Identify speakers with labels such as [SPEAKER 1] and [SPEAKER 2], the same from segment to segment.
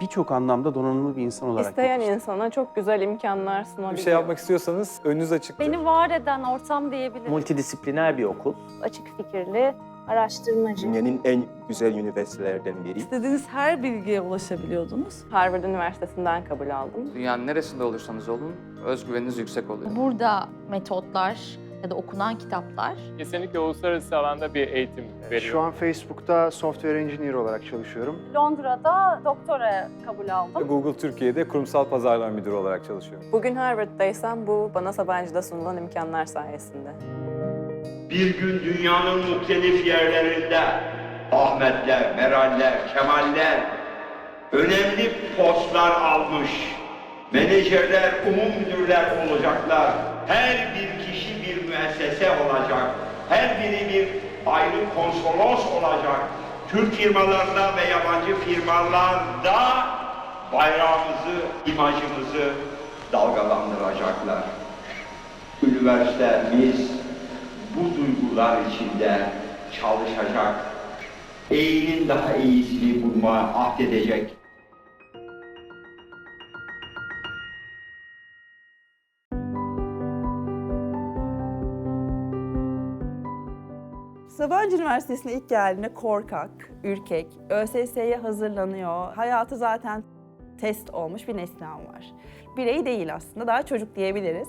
[SPEAKER 1] birçok anlamda donanımlı bir insan olarak
[SPEAKER 2] İsteyen
[SPEAKER 1] yetiştirdi.
[SPEAKER 2] insana çok güzel imkanlar sunabiliyor.
[SPEAKER 3] Bir şey yapmak istiyorsanız önünüz açıktır.
[SPEAKER 4] Beni var eden ortam diyebilirim.
[SPEAKER 5] Multidisipliner bir okul.
[SPEAKER 6] açık fikirli, araştırmacı.
[SPEAKER 7] Dünyanın en güzel üniversitelerden biri.
[SPEAKER 8] İstediğiniz her bilgiye ulaşabiliyordunuz.
[SPEAKER 2] Harvard Üniversitesi'nden kabul aldım.
[SPEAKER 9] Dünyanın neresinde olursanız olun özgüveniniz yüksek oluyor.
[SPEAKER 6] Burada metotlar ya da okunan kitaplar
[SPEAKER 10] Kesinlikle uluslararası alanda bir eğitim veriyor.
[SPEAKER 11] Şu an Facebook'ta software engineer olarak çalışıyorum.
[SPEAKER 4] Londra'da doktora kabul aldım.
[SPEAKER 3] Google Türkiye'de kurumsal pazarlama müdürü olarak çalışıyorum.
[SPEAKER 2] Bugün Harvard'daysam bu bana Sabancı'da sunulan imkanlar sayesinde.
[SPEAKER 12] Bir gün dünyanın muhtelif yerlerinde Ahmetler, Meraller, Kemaller önemli postlar almış menajerler, umum müdürler olacaklar. Her bir müessese olacak. Her biri bir ayrı konsolos olacak. Türk firmalarında ve yabancı firmalarda bayrağımızı, imajımızı dalgalandıracaklar. Üniversitemiz bu duygular içinde çalışacak, iyinin daha iyisini bulmaya ahdedecek.
[SPEAKER 8] Sabancı Üniversitesi'ne ilk geldiğimde korkak, ürkek, ÖSS'ye hazırlanıyor. Hayatı zaten test olmuş bir nesnem var. Birey değil aslında, daha çocuk diyebiliriz.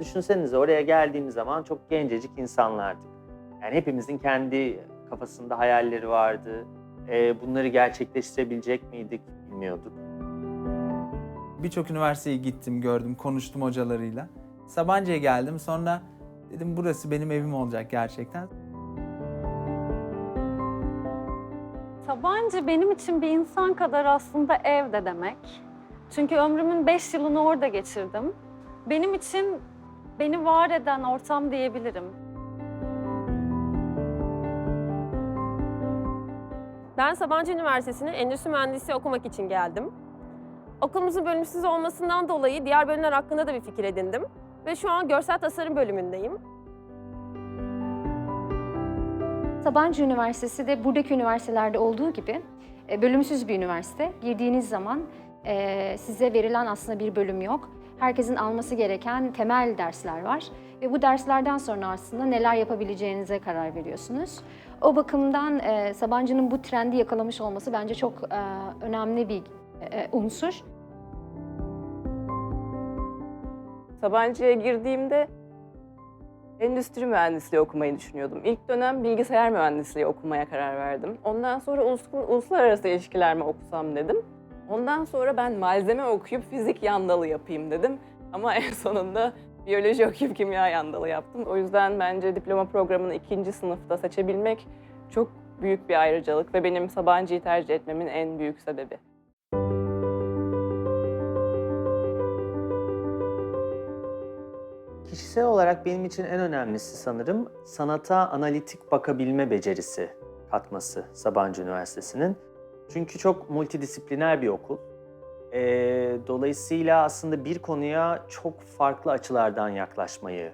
[SPEAKER 5] Düşünsenize oraya geldiğimiz zaman çok gencecik insanlardık. Yani hepimizin kendi kafasında hayalleri vardı. Ee, bunları gerçekleştirebilecek miydik bilmiyorduk.
[SPEAKER 13] Birçok üniversiteye gittim, gördüm, konuştum hocalarıyla. Sabancı'ya geldim. Sonra dedim burası benim evim olacak gerçekten.
[SPEAKER 4] Sabancı benim için bir insan kadar aslında ev de demek. Çünkü ömrümün beş yılını orada geçirdim. Benim için beni var eden ortam diyebilirim.
[SPEAKER 6] Ben Sabancı Üniversitesi'ne endüstri mühendisliği okumak için geldim. Okulumuzun bölümsüz olmasından dolayı diğer bölümler hakkında da bir fikir edindim. Ve şu an görsel tasarım bölümündeyim.
[SPEAKER 14] Sabancı Üniversitesi de buradaki üniversitelerde olduğu gibi e, bölümsüz bir üniversite. Girdiğiniz zaman e, size verilen aslında bir bölüm yok. Herkesin alması gereken temel dersler var. Ve bu derslerden sonra aslında neler yapabileceğinize karar veriyorsunuz. O bakımdan e, Sabancı'nın bu trendi yakalamış olması bence çok önemli bir unsur.
[SPEAKER 2] Sabancı'ya girdiğimde endüstri mühendisliği okumayı düşünüyordum. İlk dönem bilgisayar mühendisliği okumaya karar verdim. Ondan sonra ulus- uluslararası ilişkiler mi okusam dedim. Ondan sonra ben malzeme okuyup fizik yandalı yapayım dedim. Ama en sonunda biyoloji okuyup kimya yandalı yaptım. O yüzden bence diploma programını ikinci sınıfta seçebilmek çok büyük bir ayrıcalık ve benim Sabancı'yı tercih etmemin en büyük sebebi.
[SPEAKER 5] Kişisel olarak benim için en önemlisi sanırım sanata analitik bakabilme becerisi katması Sabancı Üniversitesi'nin. Çünkü çok multidisipliner bir okul. Ee, dolayısıyla aslında bir konuya çok farklı açılardan yaklaşmayı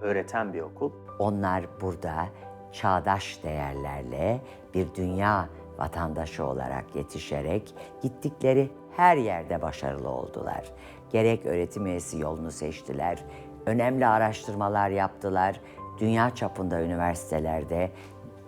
[SPEAKER 5] öğreten bir okul.
[SPEAKER 15] Onlar burada çağdaş değerlerle bir dünya vatandaşı olarak yetişerek gittikleri her yerde başarılı oldular. Gerek öğretim üyesi yolunu seçtiler, önemli araştırmalar yaptılar, dünya çapında üniversitelerde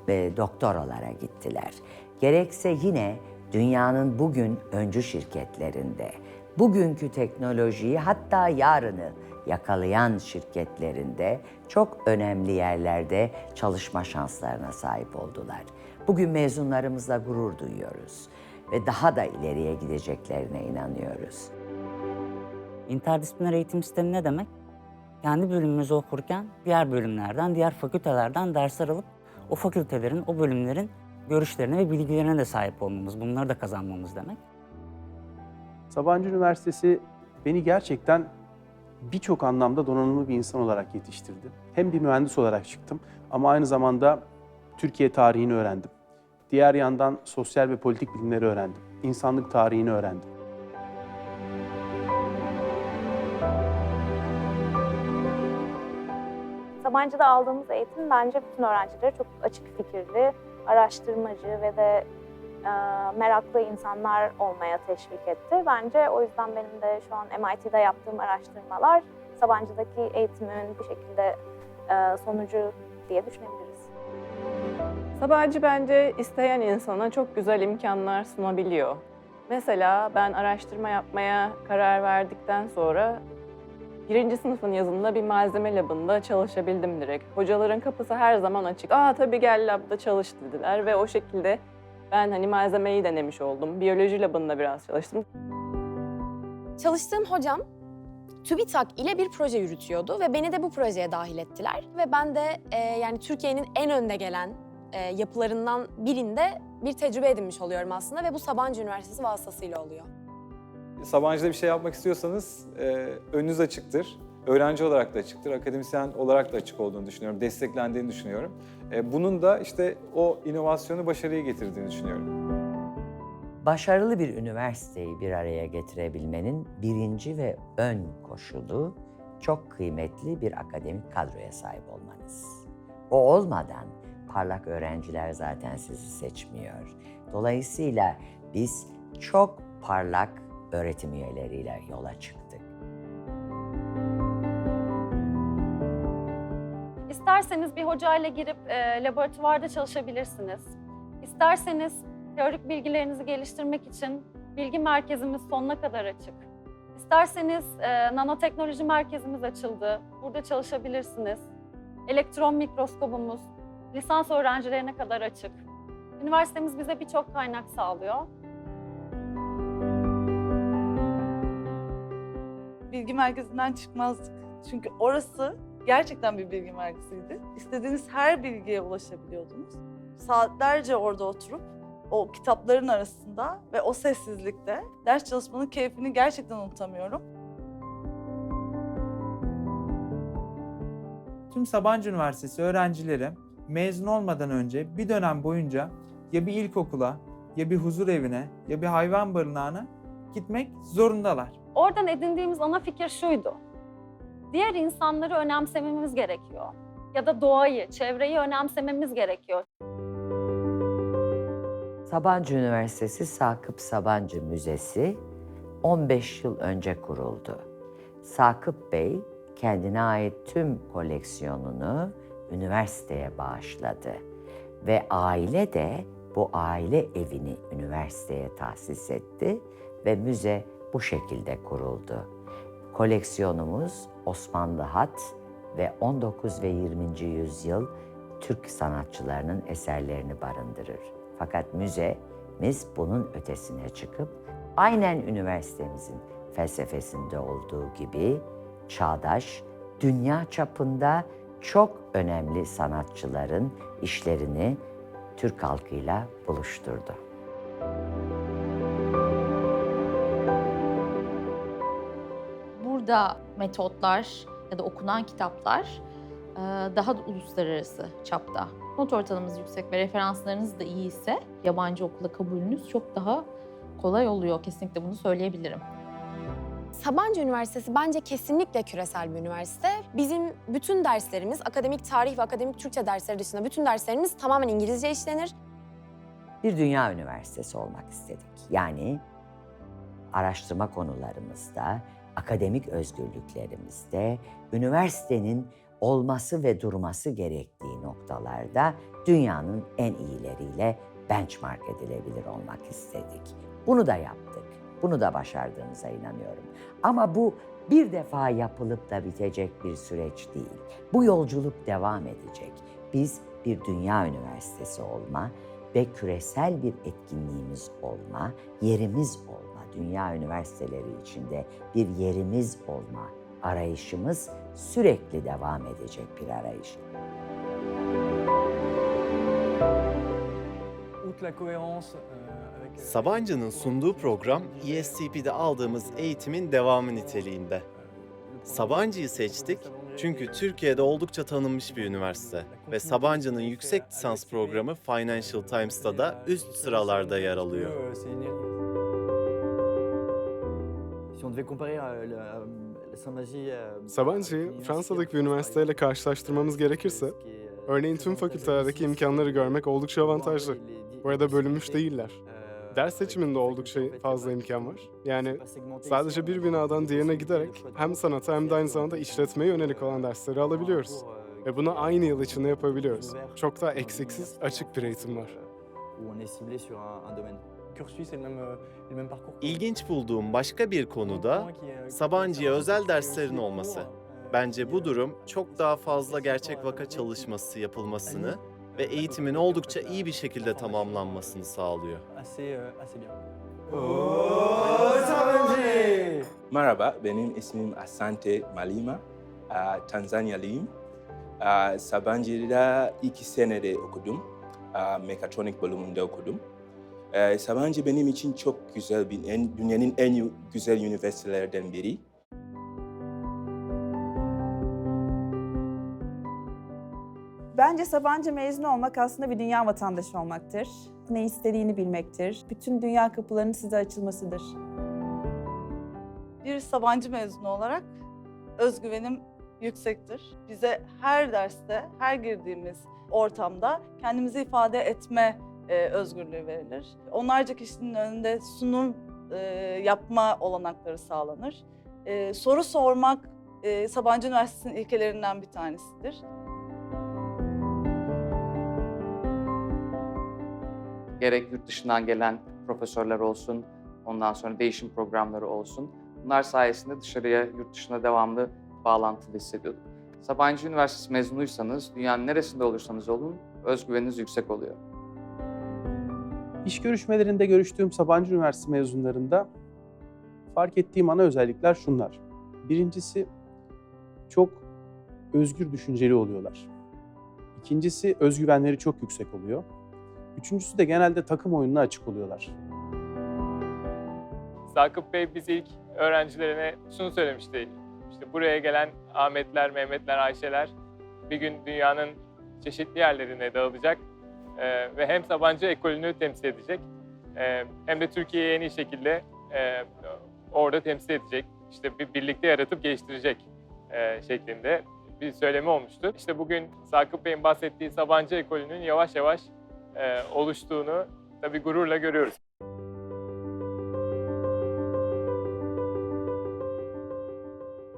[SPEAKER 15] e, doktoralara gittiler. Gerekse yine dünyanın bugün öncü şirketlerinde, bugünkü teknolojiyi hatta yarını yakalayan şirketlerinde çok önemli yerlerde çalışma şanslarına sahip oldular. Bugün mezunlarımızla gurur duyuyoruz ve daha da ileriye gideceklerine inanıyoruz.
[SPEAKER 16] İnterdisipliner eğitim sistemi ne demek? Kendi bölümümüzü okurken diğer bölümlerden, diğer fakültelerden dersler alıp o fakültelerin, o bölümlerin görüşlerine ve bilgilerine de sahip olmamız, bunları da kazanmamız demek.
[SPEAKER 1] Sabancı Üniversitesi beni gerçekten birçok anlamda donanımlı bir insan olarak yetiştirdi. Hem bir mühendis olarak çıktım ama aynı zamanda Türkiye tarihini öğrendim. Diğer yandan sosyal ve politik bilimleri öğrendim. İnsanlık tarihini öğrendim.
[SPEAKER 6] Sabancı'da aldığımız eğitim bence bütün öğrencilere çok açık fikirli, araştırmacı ve de e, meraklı insanlar olmaya teşvik etti. Bence o yüzden benim de şu an MIT'de yaptığım araştırmalar Sabancı'daki eğitimin bir şekilde e, sonucu diye düşünebiliriz.
[SPEAKER 2] Sabancı bence isteyen insana çok güzel imkanlar sunabiliyor. Mesela ben araştırma yapmaya karar verdikten sonra birinci sınıfın yazında bir malzeme labında çalışabildim direkt. Hocaların kapısı her zaman açık. Aa tabii gel labda çalış dediler ve o şekilde ben hani malzemeyi denemiş oldum. Biyoloji labında biraz çalıştım.
[SPEAKER 17] Çalıştığım hocam TÜBİTAK ile bir proje yürütüyordu ve beni de bu projeye dahil ettiler. Ve ben de e, yani Türkiye'nin en önde gelen e, yapılarından birinde bir tecrübe edinmiş oluyorum aslında ve bu Sabancı Üniversitesi vasıtasıyla oluyor.
[SPEAKER 3] Sabancı'da bir şey yapmak istiyorsanız e, önünüz açıktır. Öğrenci olarak da açıktır, akademisyen olarak da açık olduğunu düşünüyorum, desteklendiğini düşünüyorum. E, bunun da işte o inovasyonu başarıya getirdiğini düşünüyorum.
[SPEAKER 15] Başarılı bir üniversiteyi bir araya getirebilmenin birinci ve ön koşulu çok kıymetli bir akademik kadroya sahip olmanız. O olmadan parlak öğrenciler zaten sizi seçmiyor. Dolayısıyla biz çok parlak öğretim üyeleriyle yola çıktık.
[SPEAKER 4] İsterseniz bir hocayla girip e, laboratuvarda çalışabilirsiniz. İsterseniz teorik bilgilerinizi geliştirmek için bilgi merkezimiz sonuna kadar açık. İsterseniz e, nanoteknoloji merkezimiz açıldı. Burada çalışabilirsiniz. Elektron mikroskobumuz lisans öğrencilerine kadar açık. Üniversitemiz bize birçok kaynak sağlıyor.
[SPEAKER 8] Bilgi merkezinden çıkmazdık. Çünkü orası gerçekten bir bilgi merkeziydi. İstediğiniz her bilgiye ulaşabiliyordunuz. Saatlerce orada oturup o kitapların arasında ve o sessizlikte ders çalışmanın keyfini gerçekten unutamıyorum.
[SPEAKER 13] Tüm Sabancı Üniversitesi öğrencileri mezun olmadan önce bir dönem boyunca ya bir ilkokula, ya bir huzur evine, ya bir hayvan barınağına gitmek zorundalar.
[SPEAKER 4] Oradan edindiğimiz ana fikir şuydu. Diğer insanları önemsememiz gerekiyor. Ya da doğayı, çevreyi önemsememiz gerekiyor.
[SPEAKER 15] Sabancı Üniversitesi Sakıp Sabancı Müzesi 15 yıl önce kuruldu. Sakıp Bey kendine ait tüm koleksiyonunu üniversiteye bağışladı ve aile de bu aile evini üniversiteye tahsis etti ve müze bu şekilde kuruldu. Koleksiyonumuz Osmanlı hat ve 19 ve 20. yüzyıl Türk sanatçılarının eserlerini barındırır. Fakat müzemiz bunun ötesine çıkıp aynen üniversitemizin felsefesinde olduğu gibi çağdaş, dünya çapında çok önemli sanatçıların işlerini Türk halkıyla buluşturdu.
[SPEAKER 18] Burada metotlar ya da okunan kitaplar e, daha da uluslararası çapta. Not ortalamanız yüksek ve referanslarınız da iyi ise yabancı okula kabulünüz çok daha kolay oluyor. Kesinlikle bunu söyleyebilirim.
[SPEAKER 17] Sabancı Üniversitesi bence kesinlikle küresel bir üniversite. Bizim bütün derslerimiz, akademik tarih ve akademik Türkçe dersleri dışında bütün derslerimiz tamamen İngilizce işlenir.
[SPEAKER 15] bir dünya üniversitesi olmak istedik. Yani araştırma konularımızda, akademik özgürlüklerimizde, üniversitenin olması ve durması gerektiği noktalarda dünyanın en iyileriyle benchmark edilebilir olmak istedik. Bunu da yaptık. Bunu da başardığımıza inanıyorum. Ama bu bir defa yapılıp da bitecek bir süreç değil. Bu yolculuk devam edecek. Biz bir dünya üniversitesi olma ve küresel bir etkinliğimiz olma, yerimiz olma, dünya üniversiteleri içinde bir yerimiz olma arayışımız sürekli devam edecek bir arayış.
[SPEAKER 19] Sabancı'nın sunduğu program ESTP'de aldığımız eğitimin devamı niteliğinde. Sabancı'yı seçtik çünkü Türkiye'de oldukça tanınmış bir üniversite ve Sabancı'nın yüksek lisans programı Financial Times'ta da üst sıralarda yer alıyor.
[SPEAKER 20] Sabancı'yı Fransa'daki bir üniversiteyle karşılaştırmamız gerekirse, örneğin tüm fakültelerdeki imkanları görmek oldukça avantajlı. Bu arada bölünmüş değiller. Ders seçiminde oldukça fazla imkan var. Yani sadece bir binadan diğerine giderek hem sanata hem de aynı zamanda işletmeye yönelik olan dersleri alabiliyoruz. Ve bunu aynı yıl içinde yapabiliyoruz. Çok daha eksiksiz, açık bir eğitim var.
[SPEAKER 19] İlginç bulduğum başka bir konu da Sabancı'ya özel derslerin olması. Bence bu durum çok daha fazla gerçek vaka çalışması yapılmasını ve eğitimin oldukça iyi bir şekilde tamamlanmasını sağlıyor.
[SPEAKER 7] Merhaba, benim ismim Asante Malima. Aa, Tanzanyalıyım. Aa, Sabancı'da iki senede okudum. Aa, Mekatronik bölümünde okudum. Ee, Sabancı benim için çok güzel bir, en, dünyanın en güzel üniversitelerden biri.
[SPEAKER 21] Bence Sabancı mezunu olmak aslında bir dünya vatandaşı olmaktır. Ne istediğini bilmektir. Bütün dünya kapılarının size açılmasıdır.
[SPEAKER 8] Bir Sabancı mezunu olarak özgüvenim yüksektir. Bize her derste, her girdiğimiz ortamda kendimizi ifade etme e, özgürlüğü verilir. Onlarca kişinin önünde sunum e, yapma olanakları sağlanır. E, soru sormak e, Sabancı Üniversitesi'nin ilkelerinden bir tanesidir.
[SPEAKER 9] Gerek yurt dışından gelen profesörler olsun, ondan sonra değişim programları olsun. Bunlar sayesinde dışarıya, yurt dışına devamlı bağlantılı hissediyordum. Sabancı Üniversitesi mezunuysanız, dünyanın neresinde olursanız olun, özgüveniniz yüksek oluyor.
[SPEAKER 1] İş görüşmelerinde görüştüğüm Sabancı Üniversitesi mezunlarında fark ettiğim ana özellikler şunlar. Birincisi çok özgür düşünceli oluyorlar. İkincisi özgüvenleri çok yüksek oluyor. Üçüncüsü de genelde takım oyununa açık oluyorlar.
[SPEAKER 10] Sakıp Bey biz ilk öğrencilerine şunu söylemişti. İşte buraya gelen Ahmetler, Mehmetler, Ayşeler bir gün dünyanın çeşitli yerlerine dağılacak Ee, ve hem Sabancı ekolünü temsil edecek ee, hem de Türkiye'yi en iyi şekilde e, orada temsil edecek. İşte bir birlikte yaratıp geliştirecek e, şeklinde bir söylemi olmuştu. İşte bugün Sakıp Bey'in bahsettiği Sabancı ekolünün yavaş yavaş e, oluştuğunu tabii gururla görüyoruz.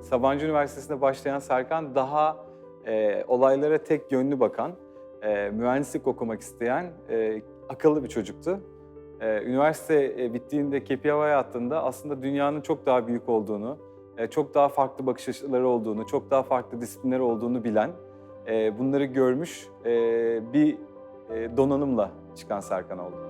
[SPEAKER 3] Sabancı Üniversitesi'nde başlayan Serkan daha e, olaylara tek yönlü bakan, e, mühendislik okumak isteyen e, akıllı bir çocuktu. E, üniversite e, bittiğinde Kepi Hava'ya attığında aslında dünyanın çok daha büyük olduğunu, e, çok daha farklı bakış açıları olduğunu, çok daha farklı disiplinler olduğunu bilen, e, bunları görmüş e, bir e, donanımla çıkan Serkan oldu.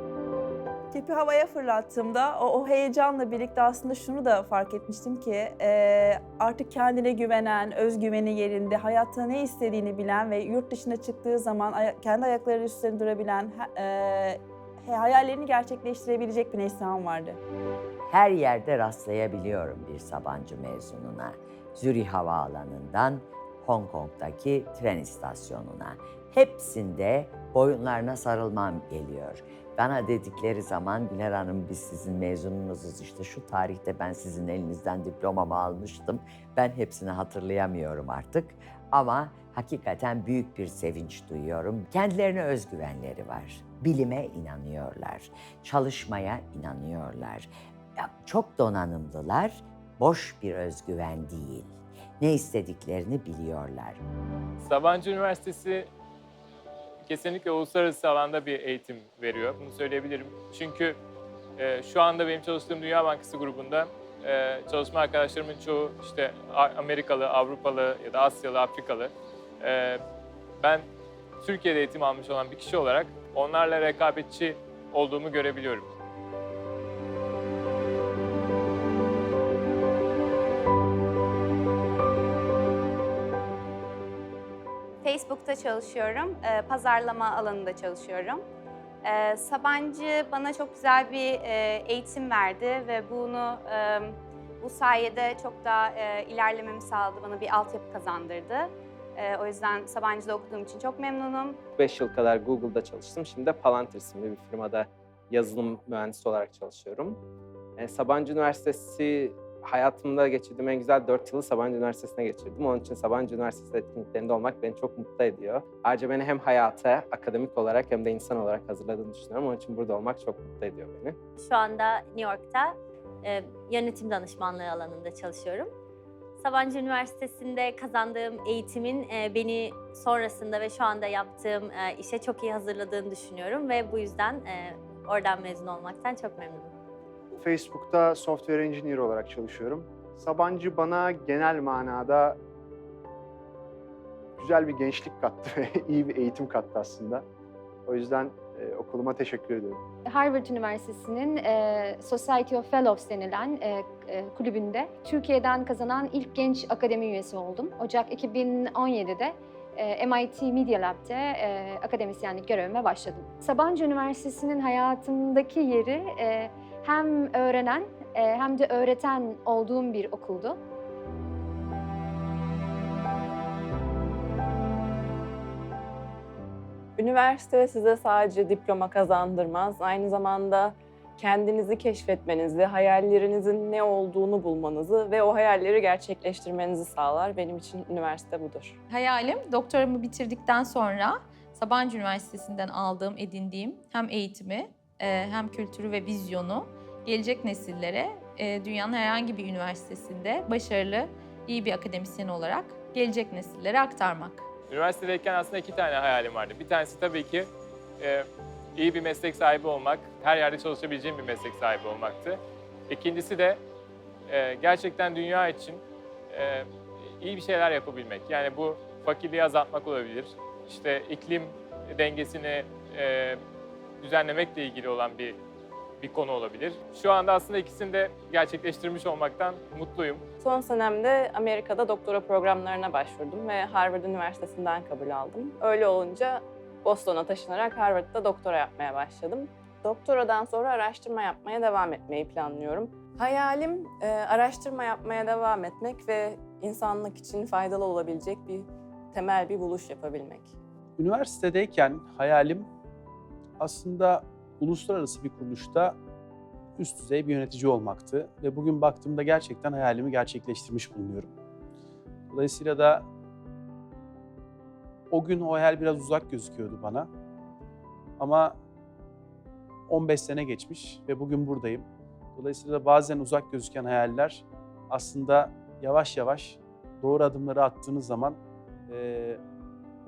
[SPEAKER 21] Kepi havaya fırlattığımda o, o heyecanla birlikte aslında şunu da fark etmiştim ki e, artık kendine güvenen, özgüveni yerinde, hayatta ne istediğini bilen ve yurt dışına çıktığı zaman aya- kendi ayakları üstünde durabilen, e, hayallerini gerçekleştirebilecek bir Neslihan vardı.
[SPEAKER 15] Her yerde rastlayabiliyorum bir Sabancı mezununa. Zürih Havaalanı'ndan Hong Kong'daki tren istasyonuna. Hepsinde boyunlarına sarılmam geliyor. Bana dedikleri zaman Güler Hanım biz sizin mezununuzuz işte şu tarihte ben sizin elinizden diplomamı almıştım. Ben hepsini hatırlayamıyorum artık ama hakikaten büyük bir sevinç duyuyorum. Kendilerine özgüvenleri var. Bilime inanıyorlar. Çalışmaya inanıyorlar. Çok donanımlılar. Boş bir özgüven değil. Ne istediklerini biliyorlar.
[SPEAKER 10] Sabancı Üniversitesi kesinlikle uluslararası alanda bir eğitim veriyor. Bunu söyleyebilirim. Çünkü e, şu anda benim çalıştığım Dünya Bankası grubunda e, çalışma arkadaşlarımın çoğu işte Amerikalı, Avrupalı ya da Asyalı, Afrikalı. E, ben Türkiye'de eğitim almış olan bir kişi olarak onlarla rekabetçi olduğumu görebiliyorum.
[SPEAKER 22] Facebook'ta çalışıyorum. Ee, pazarlama alanında çalışıyorum. Ee, Sabancı bana çok güzel bir e, eğitim verdi ve bunu e, bu sayede çok daha e, ilerlememi sağladı. Bana bir altyapı kazandırdı. E, o yüzden Sabancı'da okuduğum için çok memnunum.
[SPEAKER 23] 5 yıl kadar Google'da çalıştım. Şimdi de Palantir isimli bir firmada yazılım mühendisi olarak çalışıyorum. E, Sabancı Üniversitesi hayatımda geçirdiğim en güzel 4 yılı Sabancı Üniversitesi'ne geçirdim. Onun için Sabancı Üniversitesi etkinliklerinde olmak beni çok mutlu ediyor. Ayrıca beni hem hayata, akademik olarak hem de insan olarak hazırladığını düşünüyorum. Onun için burada olmak çok mutlu ediyor beni.
[SPEAKER 24] Şu anda New York'ta e, yönetim danışmanlığı alanında çalışıyorum. Sabancı Üniversitesi'nde kazandığım eğitimin e, beni sonrasında ve şu anda yaptığım e, işe çok iyi hazırladığını düşünüyorum ve bu yüzden e, oradan mezun olmaktan çok memnunum.
[SPEAKER 11] Facebook'ta software engineer olarak çalışıyorum. Sabancı bana genel manada güzel bir gençlik kattı ve iyi bir eğitim kattı aslında. O yüzden e, okuluma teşekkür ediyorum.
[SPEAKER 14] Harvard Üniversitesi'nin e, Society of Fellows denilen e, e, kulübünde Türkiye'den kazanan ilk genç akademi üyesi oldum. Ocak 2017'de e, MIT Media Lab'de e, akademisyenlik görevime başladım. Sabancı Üniversitesi'nin hayatımdaki yeri e, hem öğrenen e, hem de öğreten olduğum bir okuldu.
[SPEAKER 2] Üniversite size sadece diploma kazandırmaz, aynı zamanda kendinizi keşfetmenizi, hayallerinizin ne olduğunu bulmanızı ve o hayalleri gerçekleştirmenizi sağlar. Benim için üniversite budur.
[SPEAKER 18] Hayalim doktoramı bitirdikten sonra Sabancı Üniversitesi'nden aldığım, edindiğim hem eğitimi e, hem kültürü ve vizyonu gelecek nesillere e, dünyanın herhangi bir üniversitesinde başarılı, iyi bir akademisyen olarak gelecek nesillere aktarmak.
[SPEAKER 10] Üniversitedeyken aslında iki tane hayalim vardı. Bir tanesi tabii ki e, iyi bir meslek sahibi olmak, her yerde çalışabileceğim bir meslek sahibi olmaktı. İkincisi de e, gerçekten dünya için iyi bir şeyler yapabilmek. Yani bu fakirliği azaltmak olabilir, işte iklim dengesini düzenlemekle ilgili olan bir bir konu olabilir. Şu anda aslında ikisini de gerçekleştirmiş olmaktan mutluyum.
[SPEAKER 2] Son senemde Amerika'da doktora programlarına başvurdum ve Harvard Üniversitesi'nden kabul aldım. Öyle olunca Boston'a taşınarak Harvard'da doktora yapmaya başladım. Doktoradan sonra araştırma yapmaya devam etmeyi planlıyorum. Hayalim e, araştırma yapmaya devam etmek ve insanlık için faydalı olabilecek bir temel bir buluş yapabilmek.
[SPEAKER 1] Üniversitedeyken hayalim aslında uluslararası bir kuruluşta üst düzey bir yönetici olmaktı ve bugün baktığımda gerçekten hayalimi gerçekleştirmiş bulunuyorum. Dolayısıyla da o gün o hayal biraz uzak gözüküyordu bana. Ama 15 sene geçmiş ve bugün buradayım. Dolayısıyla da bazen uzak gözüken hayaller aslında yavaş yavaş doğru adımları attığınız zaman eee,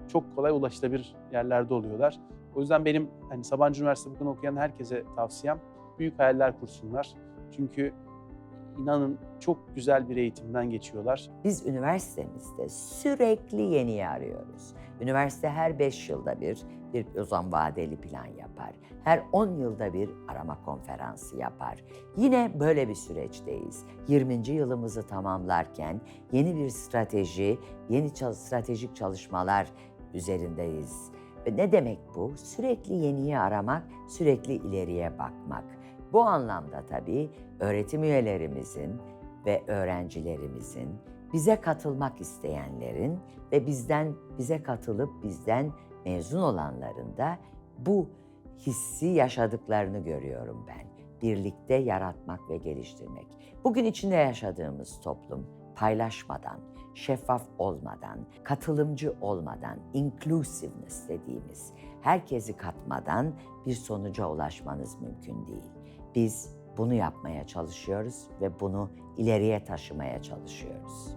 [SPEAKER 1] çok kolay ulaşılabilir yerlerde oluyorlar. O yüzden benim hani Sabancı Üniversitesi bugün okuyan herkese tavsiyem büyük hayaller kursunlar. Çünkü inanın çok güzel bir eğitimden geçiyorlar.
[SPEAKER 15] Biz üniversitemizde sürekli yeniyi arıyoruz. Üniversite her 5 yılda bir bir uzun vadeli plan yapar. Her 10 yılda bir arama konferansı yapar. Yine böyle bir süreçteyiz. 20. yılımızı tamamlarken yeni bir strateji, yeni stratejik çalışmalar üzerindeyiz. Ne demek bu? Sürekli yeniyi aramak, sürekli ileriye bakmak. Bu anlamda tabii öğretim üyelerimizin ve öğrencilerimizin, bize katılmak isteyenlerin ve bizden bize katılıp bizden mezun olanların da bu hissi yaşadıklarını görüyorum ben. Birlikte yaratmak ve geliştirmek. Bugün içinde yaşadığımız toplum paylaşmadan, şeffaf olmadan, katılımcı olmadan, inclusiveness dediğimiz herkesi katmadan bir sonuca ulaşmanız mümkün değil. Biz bunu yapmaya çalışıyoruz ve bunu ileriye taşımaya çalışıyoruz.